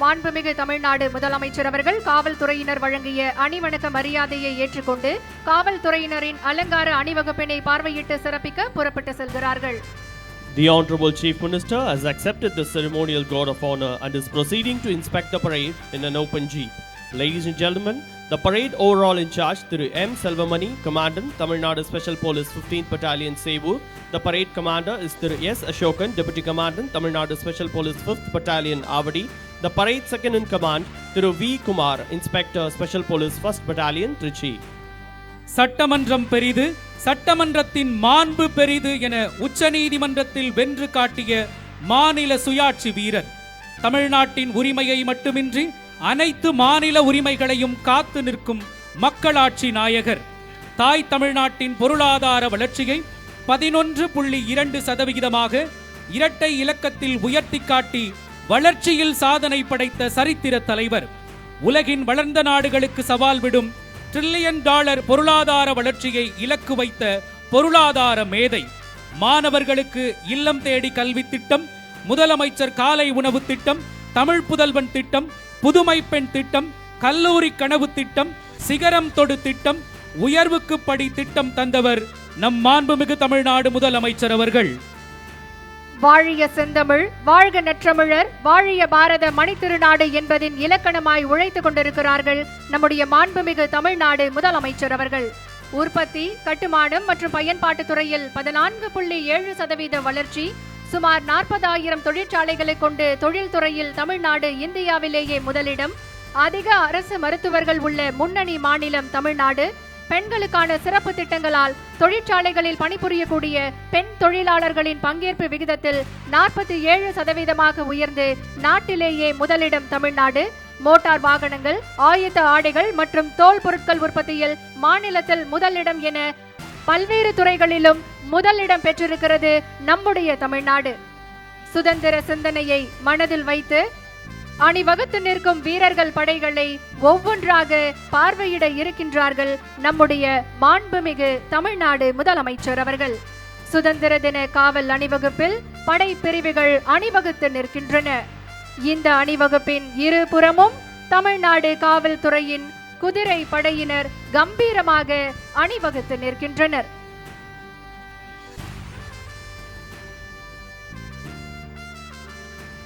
மாண்புமிகு தமிழ்நாடு முதலமைச்சர் அவர்கள் காவல்துறையினர் வழங்கிய அணிவணக்க மரியாதையை ஏற்றுக்கொண்டு காவல்துறையினரின் அலங்கார அணிவகுப்பினை பார்வையிட்டு சிறப்பிக்க புறப்பட்டு செல்கிறார்கள் The Honorable Chief Minister has accepted the ceremonial guard of honor and is proceeding to inspect the parade in an open jeep. Ladies and gentlemen, the parade overall in charge Thiru M. Selvamani, Commandant, Tamil Nadu Special Police 15th Battalion, Cebu. The parade commander is Thiru S. Ashokan, Deputy Commandant, Tamil Nadu Special Police 5th Battalion, Avadi. The parade second in command Thiru V. Kumar, Inspector Special Police 1st Battalion, Trichy. சட்டமன்றம் பெரிது சட்டமன்றத்தின் மாண்பு பெரிது என உச்சநீதிமன்றத்தில் வென்று காட்டிய மாநில சுயாட்சி வீரர் தமிழ்நாட்டின் உரிமையை மட்டுமின்றி அனைத்து மாநில உரிமைகளையும் காத்து நிற்கும் மக்களாட்சி நாயகர் தாய் தமிழ்நாட்டின் பொருளாதார வளர்ச்சியை பதினொன்று புள்ளி இரண்டு சதவிகிதமாக இரட்டை இலக்கத்தில் உயர்த்தி காட்டி வளர்ச்சியில் சாதனை படைத்த சரித்திர தலைவர் உலகின் வளர்ந்த நாடுகளுக்கு சவால் விடும் ட்ரில்லியன் டாலர் பொருளாதார வளர்ச்சியை இலக்கு வைத்த பொருளாதார மேதை மாணவர்களுக்கு இல்லம் தேடி கல்வி திட்டம் முதலமைச்சர் காலை உணவு திட்டம் தமிழ் புதல்வன் திட்டம் புதுமை பெண் திட்டம் கல்லூரி கனவு திட்டம் சிகரம் தொடு திட்டம் உயர்வுக்கு படி திட்டம் தந்தவர் நம் மாண்புமிகு தமிழ்நாடு முதலமைச்சர் அவர்கள். வாழிய செந்தமிழ் வாழ்க நற்றமிழர் வாழிய பாரத மணித்திருநாடு என்பதின் இலக்கணமாய் உழைத்துக் கொண்டிருக்கிறார்கள் நம்முடைய மாண்புமிகு தமிழ்நாடு முதலமைச்சர் அவர்கள். உற்பத்தி கட்டுமானம் மற்றும் பயன்பாட்டு துறையில் பதினான்கு புள்ளி ஏழு சதவீத வளர்ச்சி சுமார் நாற்பதாயிரம் தொழிற்சாலைகளை கொண்டு தொழில்துறையில் தமிழ்நாடு இந்தியாவிலேயே முதலிடம். அதிக அரசு மருத்துவர்கள் உள்ள முன்னணி மாநிலம் தமிழ்நாடு. பெண்களுக்கான சிறப்பு திட்டங்களால் தொழிற்சாலைகளில் பணிபுரியக்கூடிய பெண் தொழிலாளர்களின் பங்கேற்பு விகிதத்தில் நாற்பத்தி ஏழு சதவீதமாக உயர்ந்து நாட்டிலேயே முதலிடம் தமிழ்நாடு. மோட்டார் வாகனங்கள் ஆயுத ஆடைகள் மற்றும் தோல் பொருட்கள் உற்பத்தியில் மாநிலத்தில் முதலிடம் என பல்வேறு துறைகளிலும் முதலிடம் பெற்றிருக்கிறது நம்முடைய தமிழ்நாடு. சுதந்திர சிந்தனையை மனதில் வைத்து அணிவகுத்து நிற்கும் வீரர்கள் படைகளை ஒவ்வொன்றாக பார்வையிட இருக்கின்றார்கள் நம்முடைய மாண்புமிகு தமிழ்நாடு முதலமைச்சர் அவர்கள். சுதந்திர தின காவல் அணிவகுப்பில் படை பிரிவுகள் அணிவகுத்து நிற்கின்றன. இந்த அணிவகுப்பின் இரு புறமும் தமிழ்நாடு காவல்துறையின் குதிரை படையினர் கம்பீரமாக அணிவகுத்து நிற்கின்றனர்.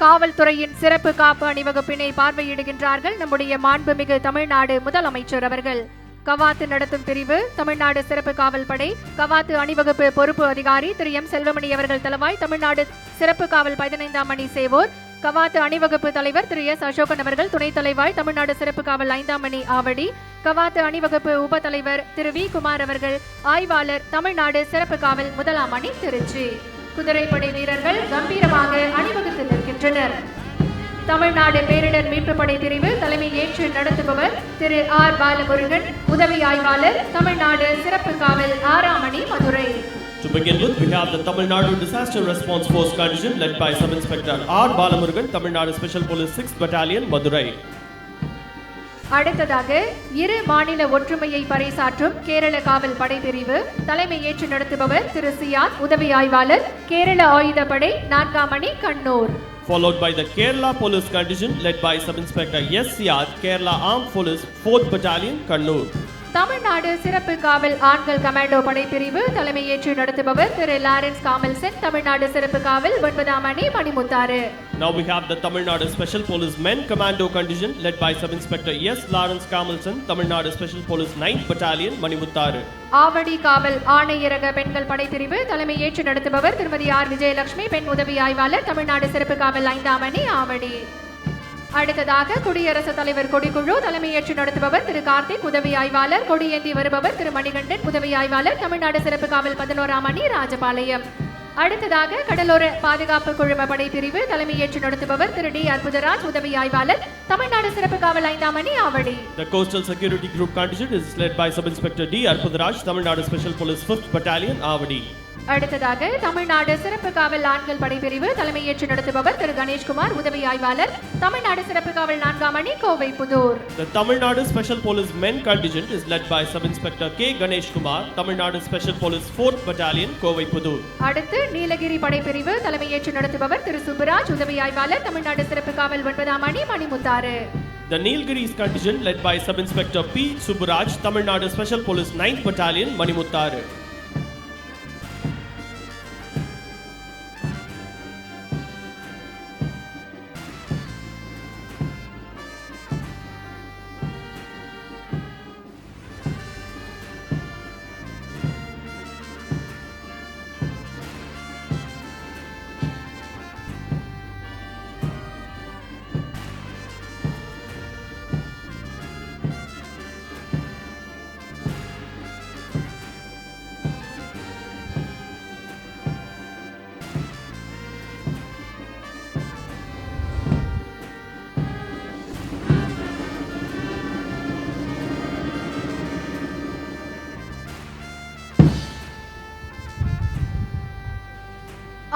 காவல்துறையின் சிறப்பு காப்பு அணிவகுப்பினை பார்வையிடுகின்றார்கள் நம்முடைய மாண்புமிகு தமிழ்நாடு முதலமைச்சர் அவர்கள். கவாத்து நடத்தும் பிரிவு தமிழ்நாடு சிறப்பு காவல் படை கவாத்து அணிவகுப்பு பொறுப்பு அதிகாரி திரு எம் செல்வமணி அவர்கள் தலைவாய் தமிழ்நாடு சிறப்பு காவல் பதினைந்தாம் அணி சேவோர். கவாத்து அணிவகுப்பு தலைவர் திரு எஸ் அசோகன் அவர்கள் துணைத் தலைவாய் தமிழ்நாடு சிறப்பு காவல் ஐந்தாம் அணி ஆவடி. கவாத்து அணிவகுப்பு உப தலைவர் திரு வி குமார் அவர்கள் ஆய்வாளர் தமிழ்நாடு சிறப்பு காவல் முதலாம் அணி திருச்சி. குதிரைப்படை வீரர்கள் கம்பீரமாக அணிவகுத்து நிற்கின்றனர் தமிழ்நாடு பேரிடர் மீட்பு படை பிரிவு தலைமை ஏற்று நடத்துபவர் திரு ஆர் பாலமுருகன் உதவி ஆய்வாளர் தமிழ்நாடு சிறப்பு காவல் ஆறாமணி Madurai To begin with, we have the Tamil Nadu Disaster Response Force contingent led by Sub-Inspector R. Balamurgan, Tamil Nadu Special Police 6th Battalion, Madurai. அடுத்ததாக இரு மாநில ஒற்றுமையை பறைசாற்றும் கேரள காவல் படை பிரிவு தலைமை ஏற்று நடத்துபவர் திரு சியாத் உதவி ஆய்வாளர் கேரள ஆயுதப்படை நான்காம் அணி Kannur Followed by the Kerala Police contingent led by Sub-Inspector S. Siad, Kerala Armed Police 4th Battalion, Kannur. Tamil Nadu சிறப்பு காவல் ஆண்கள் கமாண்டோ படைப்பிரிவு தலைமை ஏற்று நடத்துபவர் திரு லாரன்ஸ் காமல்சன் தமிழ்நாடு சிறப்பு காவல் ஒன்பதாம் அணி Manimuthar Now we have the Tamil Nadu Special Police Men Commando contingent led by Sub-Inspector S. Lawrence Kamalson, Tamil Nadu Special Police 9th Battalion, Manimuttaru. Avadi காவல் ஆணையரக பெண்கள் படைப்பிரிவு தலைமை ஏற்று நடத்துபவர் திருமதி ஆர் விஜயலட்சுமி பெண் உதவி ஆய்வாளர் தமிழ்நாடு சிறப்பு காவல் ஐந்தாம் அணி ஆவடி அடுத்ததாக குடியரசுத் தலைவர் கொடிக்குழு தலைமையேற்று நடத்துபவர் திரு கார்த்திக் உதவி ஆய்வாளர் கொடியேந்தி வருபவர் திரு மணிகண்டன் உதவி ஆய்வாளர் தமிழ்நாடு சிறப்பு காவல் பதினோராம் அணி ராஜபாளையம் அடுத்ததாக கடலோர பாதுகாப்பு குழும படைப்பிரிவு தலைமையேற்று நடத்துபவர் திரு டி அற்புதராஜ் உதவி ஆய்வாளர் தமிழ்நாடு சிறப்பு காவல் ஐந்தாம் அணி Avadi The Coastal Security Group contingent is led by Sub-Inspector D. Arpudaraj, Tamil Nadu Special Police 5th Battalion, Avadi. அடுத்ததாக தமிழ்நாடு சிறப்பு காவல் ஆண்கள் படைப்பிரிவு தலைமையேற்று நடத்துபவர் திரு கணேஷ்குமார் உதவி ஆய்வாளர் தமிழ்நாடு சிறப்பு காவல் நான்காம் அணி Kovai Pudur The Tamil Nadu Special Police Men contingent is led by Sub-Inspector K. Ganesh Kumar, Tamil Nadu Special Police 4th Battalion, Kovai Pudur. அடுத்து நீலகிரி படைப்பிரிவு தலைமையேற்று நடத்துபவர் திரு சுப்புராஜ் உதவி ஆய்வாளர் தமிழ்நாடு சிறப்பு காவல் ஒன்பதாம் அணி Manimuthar The Nilgiris contingent led by Sub-Inspector P. Subburaj, Tamil Nadu Special Police 9th Battalion, Manimuttaru.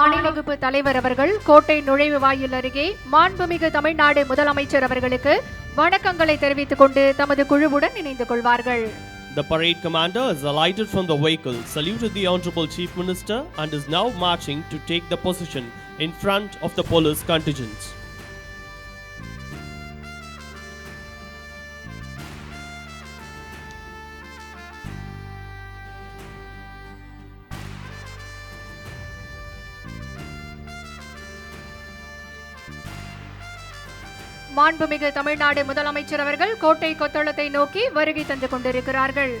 அணிவகுப்பு தலைவர் அவர்கள் கோட்டை நுழைவு வாயில் அருகே மாண்புமிகு தமிழ்நாடு முதலமைச்சர் அவர்களுக்கு வணக்கங்களை தெரிவித்துக் கொண்டு தமது குழுவுடன் இணைந்து கொள்வார்கள் The parade commander is alighted from the vehicle, saluted the Honorable Chief Minister, and is now marching to take the position in front of the police contingents. மாண்புமிகு தமிழ்நாடு முதலமைச்சர் அவர்கள் கோட்டை கொத்தளத்தை நோக்கி வருகை தந்து கொண்டிருக்கிறார்கள்.